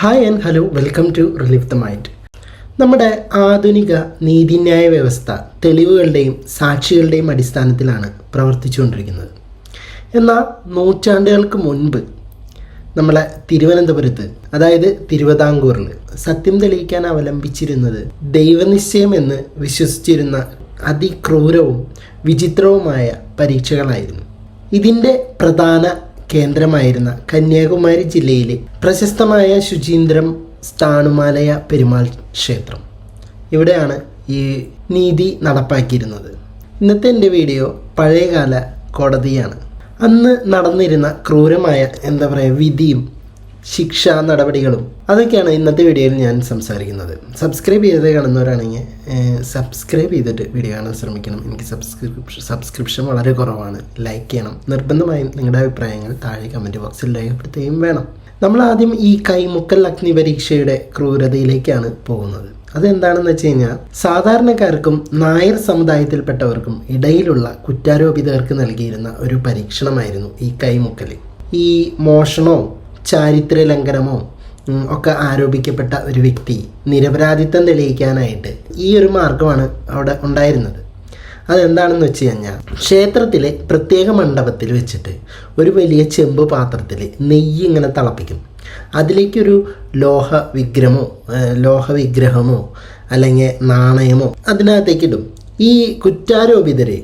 Hi and hello welcome to relief the mind നമ്മുടെ ആധുനിക നീതിന്യായ വ്യവസ്ഥ തെളിവുകളുടെയും സാക്ഷികളുടെയും അടിസ്ഥാനത്തിലാണ് പ്രവർത്തിച്ചുകൊണ്ടിരിക്കുന്നത്. എന്നാൽ നൂറ്റാണ്ടുകൾക്ക് മുൻപ് നമ്മളെ തിരുവനന്തപുരത്ത് അതായത് തിരുവിതാംകൂറിൽ സത്യം തെളിയിക്കാൻ അവലംബിച്ചിരുന്നത് ദൈവനിശ്ചയം എന്ന് വിശ്വസിച്ചിരുന്ന അതിക്രൂരവും വിചിത്രവുമായ പരീക്ഷകളായിരുന്നു. ഇതിന്റെ പ്രധാന കേന്ദ്രമായിരുന്ന കന്യാകുമാരി ജില്ലയിലെ പ്രശസ്തമായ ശുചീന്ദ്രം സ്ഥാണുമാലയ പെരുമാൾ ക്ഷേത്രം. ഇവിടെയാണ് ഈ നീതി നടപ്പാക്കിയിരുന്നത്. ഇന്നത്തെ എന്റെ വീഡിയോ പഴയകാല കോടതിയാണ്. അന്ന് നടന്നിരുന്ന ക്രൂരമായ എന്താ പറയുക വിധിയും ശിക്ഷാ നടപടികളും. അതൊക്കെയാണ് ഇന്നത്തെ വീഡിയോയിൽ ഞാൻ സംസാരിക്കുന്നത്. സബ്സ്ക്രൈബ് ചെയ്ത് കാണുന്നവരാണെങ്കിൽ സബ്സ്ക്രൈബ് ചെയ്തിട്ട് വീഡിയോ കാണാൻ ശ്രമിക്കണം. എനിക്ക് സബ്സ്ക്രിപ്ഷൻ സബ്സ്ക്രിപ്ഷൻ വളരെ കുറവാണ്. ലൈക്ക് ചെയ്യണം. നിർബന്ധമായും നിങ്ങളുടെ അഭിപ്രായങ്ങൾ താഴെ കമന്റ് ബോക്സിൽ രേഖപ്പെടുത്തുകയും വേണം. നമ്മൾ ആദ്യം ഈ കൈമുക്കൽ അഗ്നി പരീക്ഷയുടെ ക്രൂരതയിലേക്കാണ് പോകുന്നത്. അതെന്താണെന്ന് വെച്ച് കഴിഞ്ഞാൽ സാധാരണക്കാർക്കും നായർ സമുദായത്തിൽപ്പെട്ടവർക്കും ഇടയിലുള്ള കുറ്റാരോപിതർക്ക് നൽകിയിരുന്ന ഒരു പരീക്ഷണമായിരുന്നു ഈ കൈമുക്കൽ ഈ മോഷണമോ ചാരിത്ര ലംഘനമോ ഒക്കെ ആരോപിക്കപ്പെട്ട ഒരു വ്യക്തി നിരപരാധിത്വം തെളിയിക്കാനായിട്ട് ഈ ഒരു മാർഗമാണ് അവിടെ ഉണ്ടായിരുന്നത്. അതെന്താണെന്ന് വെച്ച് കഴിഞ്ഞാൽ ക്ഷേത്രത്തിലെ പ്രത്യേക മണ്ഡപത്തിൽ വെച്ചിട്ട് ഒരു വലിയ ചെമ്പ് പാത്രത്തിൽ നെയ്യ് ഇങ്ങനെ തിളപ്പിക്കും. അതിലേക്കൊരു ലോഹ വിഗ്രഹമോ ലോഹ വിഗ്രഹമോ അല്ലെങ്കിൽ നാണയമോ അതിനകത്തേക്ക് ഇടും. ഈ കുറ്റാരോപിതരെ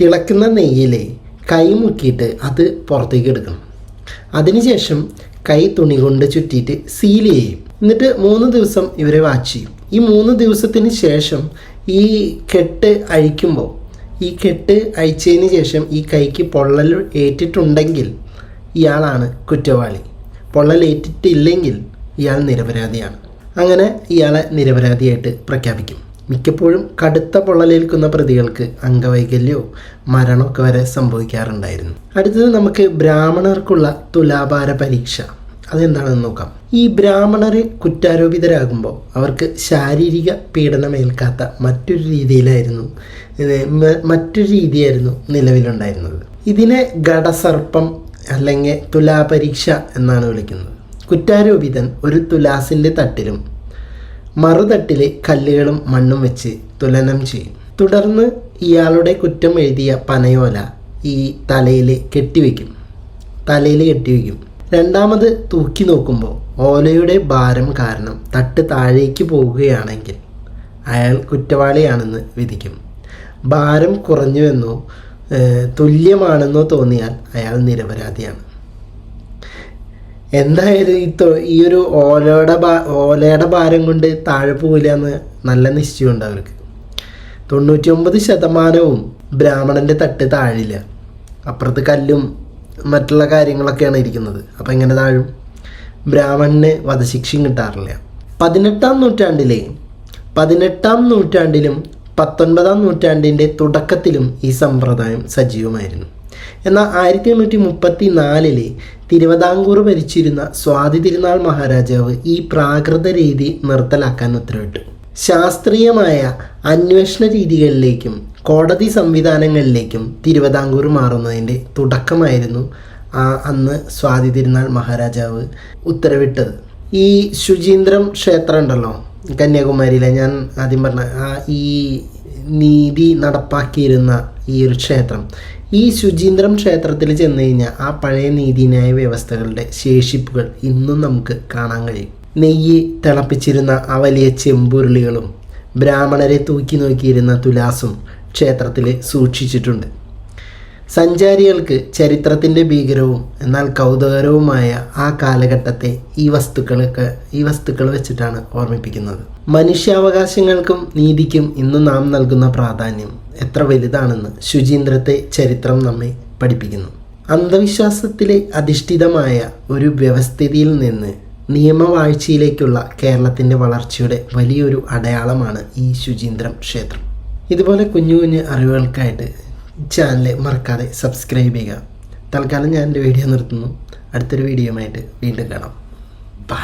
തിളക്കുന്ന നെയ്യിലെ കൈമുക്കിയിട്ട് അത് പുറത്തേക്ക് എടുക്കണം അതിനുശേഷം കൈ തുണി കൊണ്ട് ചുറ്റിയിട്ട് സീൽ ചെയ്യും. എന്നിട്ട് മൂന്ന് ദിവസം ഇവരെ വാച്ച് ചെയ്യും. ഈ മൂന്ന് ദിവസത്തിന് ശേഷം ഈ കെട്ട് അഴിക്കുമ്പോൾ ഈ കെട്ട് അഴിച്ചതിന് ശേഷം ഈ കൈക്ക് പൊള്ളൽ ഏറ്റിട്ടുണ്ടെങ്കിൽ ഇയാളാണ് കുറ്റവാളി. പൊള്ളൽ ഏറ്റിട്ടില്ലെങ്കിൽ ഇയാൾ നിരപരാധിയാണ്. അങ്ങനെ ഇയാളെ നിരപരാധിയായിട്ട് പ്രഖ്യാപിക്കും. മിക്കപ്പോഴും കടുത്ത പൊള്ളലേൽക്കുന്ന പ്രതികൾക്ക് അംഗവൈകല്യമോ മരണമൊക്കെ വരെ സംഭവിക്കാറുണ്ടായിരുന്നു. അടുത്തത് നമുക്ക് ബ്രാഹ്മണർക്കുള്ള തുലാഭാര പരീക്ഷ. അതെന്താണെന്ന് നോക്കാം. ഈ ബ്രാഹ്മണരെ കുറ്റാരോപിതരാകുമ്പോൾ അവർക്ക് ശാരീരിക പീഡനമേൽക്കാത്ത മറ്റൊരു രീതിയിലായിരുന്നു മറ്റൊരു രീതിയായിരുന്നു നിലവിലുണ്ടായിരുന്നത്. ഇതിനെ ഘടസർപ്പം അല്ലെങ്കിൽ തുലാപരീക്ഷ എന്നാണ് വിളിക്കുന്നത്. കുറ്റാരോപിതൻ ഒരു തുലാസിന്റെ തട്ടിലും മറുതട്ടിലെ കല്ലുകളും മണ്ണും വെച്ച് തുലനം ചെയ്യും. തുടർന്ന് ഇയാളുടെ കുറ്റം എഴുതിയ പനയോല ഈ തലയിൽ കെട്ടിവെക്കും. തലയിൽ കെട്ടിവെക്കും. രണ്ടാമത് തൂക്കി നോക്കുമ്പോൾ ഓലയുടെ ഭാരം കാരണം തട്ട് താഴേക്ക് പോകുകയാണെങ്കിൽ അയാൾ കുറ്റവാളിയാണെന്ന് വിധിക്കും. ഭാരം കുറഞ്ഞുവെന്നോ തുല്യമാണെന്നോ തോന്നിയാൽ അയാൾ നിരപരാധിയാണ്. എന്തായാലും ഈ ഈ ഒരു ഓലയുടെ ഭാ- ഓലയുടെ ഭാരം കൊണ്ട് താഴെ പോകില്ല എന്ന് നല്ല നിശ്ചയമുണ്ട് അവർക്ക്. തൊണ്ണൂറ്റി ഒമ്പത് ശതമാനവും ബ്രാഹ്മണന്റെ തട്ട് താഴില്ല. അപ്പുറത്ത് കല്ലും മറ്റുള്ള കാര്യങ്ങളൊക്കെയാണ് ഇരിക്കുന്നത്. അപ്പം എങ്ങനെ താഴും? ബ്രാഹ്മണന് വധശിക്ഷയും കിട്ടാറില്ല. പതിനെട്ടാം നൂറ്റാണ്ടിലെ പതിനെട്ടാം നൂറ്റാണ്ടിലും പത്തൊൻപതാം നൂറ്റാണ്ടിന്റെ തുടക്കത്തിലും ഈ സമ്പ്രദായം സജീവമായിരുന്നു. എന്നാൽ ആയിരത്തി എണ്ണൂറ്റി മുപ്പത്തി നാലിലെ തിരുവിതാംകൂർ ഭരിച്ചിരുന്ന സ്വാതി തിരുനാൾ മഹാരാജാവ് ഈ പ്രാകൃത രീതി നിർത്തലാക്കാൻ ഉത്തരവിട്ടു. ശാസ്ത്രീയമായ അന്വേഷണ രീതികളിലേക്കും കോടതി സംവിധാനങ്ങളിലേക്കും തിരുവിതാംകൂർ മാറുന്നതിന്റെ തുടക്കമായിരുന്നു ആ അന്ന് സ്വാതി തിരുനാൾ മഹാരാജാവ് ഉത്തരവിട്ടത്. ഈ ശുചീന്ദ്രം ക്ഷേത്രം ഉണ്ടല്ലോ കന്യാകുമാരിയിലെ ഞാൻ ആദ്യം പറഞ്ഞ ആ ഈ നീതി നടപ്പാക്കിയിരുന്ന ഈ ഒരു ക്ഷേത്രം. ഈ ശുചീന്ദ്രം ക്ഷേത്രത്തിൽ ചെന്ന് കഴിഞ്ഞാൽ ആ പഴയ നീതിന്യായ വ്യവസ്ഥകളുടെ ശേഷിപ്പുകൾ ഇന്നും നമുക്ക് കാണാൻ കഴിയും. നെയ്യ് തിളപ്പിച്ചിരുന്ന ആ വലിയ ചെമ്പുരുളികളും ബ്രാഹ്മണരെ തൂക്കി നോക്കിയിരുന്ന തുലാസും ക്ഷേത്രത്തിൽ സൂക്ഷിച്ചിട്ടുണ്ട്. സഞ്ചാരികൾക്ക് ചരിത്രത്തിന്റെ ഭീകരവും എന്നാൽ കൗതുകരവുമായ ആ കാലഘട്ടത്തെ ഈ വസ്തുക്കൾക്ക് ഈ വസ്തുക്കൾ വെച്ചിട്ടാണ് ഓർമ്മിപ്പിക്കുന്നത്. മനുഷ്യാവകാശങ്ങൾക്കും നീതിക്കും ഇന്ന് നാം നൽകുന്ന പ്രാധാന്യം എത്ര വലുതാണെന്ന് ശുചീന്ദ്രത്തെ ചരിത്രം നമ്മെ പഠിപ്പിക്കുന്നു. അന്ധവിശ്വാസത്തിലെ അധിഷ്ഠിതമായ ഒരു വ്യവസ്ഥിതിയിൽ നിന്ന് നിയമവാഴ്ചയിലേക്കുള്ള കേരളത്തിന്റെ വളർച്ചയുടെ വലിയൊരു അടയാളമാണ് ഈ ശുചീന്ദ്രം ക്ഷേത്രം. ഇതുപോലെ കുഞ്ഞു കുഞ്ഞു അറിവുകൾക്കായിട്ട് ചാനൽ മറക്കാതെ സബ്സ്ക്രൈബ് ചെയ്യുക. തൽക്കാലം ഞാൻ എന്റെ വീഡിയോ നിർത്തുന്നു. അടുത്തൊരു ആയിട്ട് വീണ്ടും കാണാം. ബൈ